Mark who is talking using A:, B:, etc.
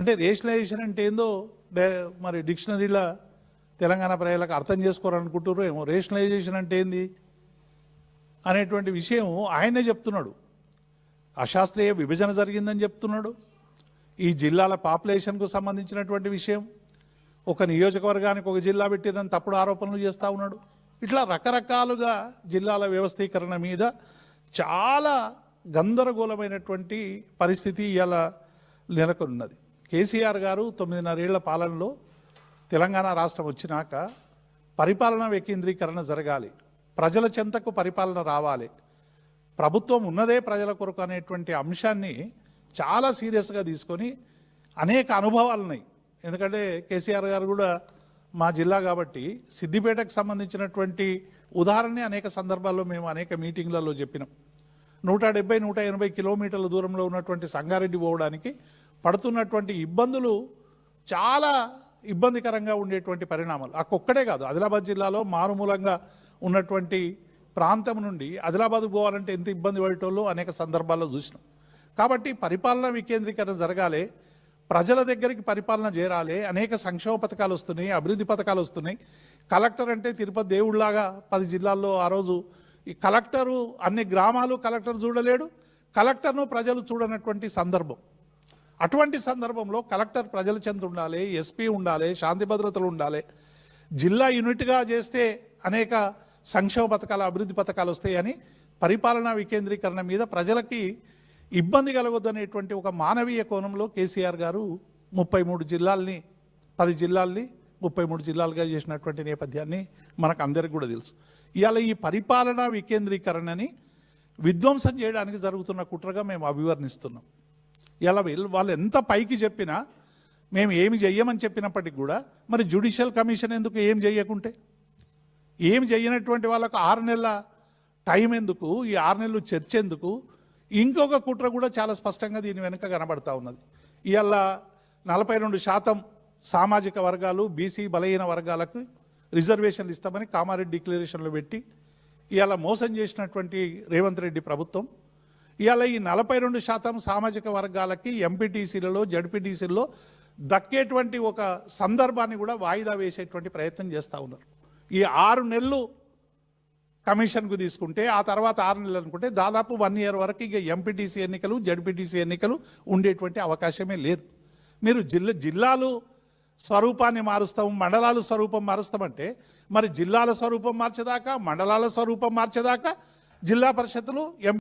A: అంటే రేషనలైజేషన్ అంటే ఏందో మరి డిక్షనరీలో తెలంగాణ ప్రజలకు అర్థం చేసుకోరనుకుంటారు ఏమో. రేషనలైజేషన్ అంటే ఏంది? అనేటువంటి విషయం ఆయనే చెప్తున్నాడు. అశాస్త్రీయ విభజన జరిగిందని చెప్తున్నాడు. ఈ జిల్లాల పాపులేషన్కు సంబంధించినటువంటి విషయం. ఒక నియోజకవర్గానికి ఒక జిల్లా పెట్టిరని తప్పుడు ఆరోపణలు చేస్తూ ఉన్నాడు. ఇట్లా రకరకాలుగా జిల్లాల వ్యవస్థీకరణ మీద చాలా గందరగోళమైనటువంటి పరిస్థితి ఇలా నెలకొన్నది. కేసీఆర్ గారు తొమ్మిదిన్నరేళ్ళ పాలనలో తెలంగాణ రాష్ట్రం వచ్చినాక పరిపాలన వికేంద్రీకరణ జరగాలి. ప్రజల చెంతకు పరిపాలన రావాలి. ప్రభుత్వం ఉన్నదే ప్రజల కొరకు అనేటువంటి అంశాన్ని చాలా సీరియస్గా తీసుకొని అనేక అనుభవాలు ఉన్నాయి. ఎందుకంటే కేసీఆర్ గారు కూడా మా జిల్లా కాబట్టి సిద్దిపేటకు సంబంధించినటువంటి ఉదాహరణని అనేక సందర్భాల్లో మేము అనేక మీటింగ్లలో చెప్పినాం. నూట డెబ్బై నూట ఎనభై కిలోమీటర్ల దూరంలో ఉన్నటువంటి సంగారెడ్డి పోవడానికి పడుతున్నటువంటి ఇబ్బందులు చాలా ఇబ్బందికరంగా ఉండేటువంటి పరిణామాలు. అక్కొక్కడే కాదు ఆదిలాబాద్ జిల్లాలో మారుమూలంగా ఉన్నటువంటి ప్రాంతం నుండి ఆదిలాబాద్ పోవాలంటే ఎంత ఇబ్బంది పడేటోళ్ళు అనేక సందర్భాల్లో చూసినాం. కాబట్టి పరిపాలన వికేంద్రీకరణ జరగాలి ప్రజల దగ్గరికి పరిపాలన చేరాలి అనేక సంక్షేమ పథకాలు వస్తున్నాయి అభివృద్ధి పథకాలు వస్తున్నాయి. కలెక్టర్ అంటే తిరుపతి దేవుళ్ళలాగా పది జిల్లాల్లో ఆ రోజు ఈ కలెక్టరు అన్ని గ్రామాలు కలెక్టర్ చూడలేడు. కలెక్టర్ను ప్రజలు చూడనటువంటి సందర్భం. అటువంటి సందర్భంలో కలెక్టర్ ప్రజల చెంత ఉండాలి ఎస్పీ ఉండాలి శాంతి భద్రతలు ఉండాలి. జిల్లా యూనిట్గా చేస్తే అనేక సంక్షేమ పథకాలు అభివృద్ధి పథకాలు వస్తాయని పరిపాలనా వికేంద్రీకరణ మీద ప్రజలకి ఇబ్బంది కలగొద్దనేటువంటి ఒక మానవీయ కోణంలో కేసీఆర్ గారు ముప్పై మూడు జిల్లాల్ని పది జిల్లాల్ని ముప్పై మూడు జిల్లాలుగా చేసినటువంటి నేపథ్యాన్ని మనకు అందరికీ కూడా తెలుసు. ఇవాళ ఈ పరిపాలనా వికేంద్రీకరణని విధ్వంసం చేయడానికి జరుగుతున్న కుట్రగా మేము అభివర్ణిస్తున్నాం. ఇలా వీళ్ళు వాళ్ళు ఎంత పైకి చెప్పినా మేము ఏమి చెయ్యమని చెప్పినప్పటికి కూడా మరి జ్యుడిషియల్ కమిషన్ ఎందుకు ఏం చెయ్యకుంటే? ఏం చెయ్యనటువంటి వాళ్ళకు ఆరు నెలల టైం ఎందుకు? ఈ ఆరు నెలలు చర్చ ఎందుకు? ఇంకొక కుట్ర కూడా చాలా స్పష్టంగా దీని వెనుక కనబడతా ఉన్నది. ఇవాళ నలభై రెండు శాతం సామాజిక వర్గాలు బీసీ బలహీన వర్గాలకు రిజర్వేషన్లు ఇస్తామని కామారెడ్డి డిక్లరేషన్లు పెట్టి ఇవాళ మోసం చేసినటువంటి రేవంత్ రెడ్డి ప్రభుత్వం ఇవాళ ఈ నలభై రెండు శాతం సామాజిక వర్గాలకి ఎంపీటీసీలలో జడ్పీటీసీలలో దక్కేటువంటి ఒక సందర్భాన్ని కూడా వాయిదా వేసేటువంటి ప్రయత్నం చేస్తూ ఉన్నారు. ఈ ఆరు నెలలు కమిషన్కు తీసుకుంటే ఆ తర్వాత ఆరు నెలలు అనుకుంటే దాదాపు వన్ ఇయర్ వరకు ఇక ఎంపీటీసీ ఎన్నికలు జడ్పీటీసీ ఎన్నికలు ఉండేటువంటి అవకాశమే లేదు. మీరు జిల్లా జిల్లాలు స్వరూపాన్ని మారుస్తాం మండలాలు స్వరూపం మారుస్తామంటే మరి జిల్లాల స్వరూపం మార్చేదాకా మండలాల స్వరూపం మార్చేదాకా జిల్లా పరిషత్తులు ఎం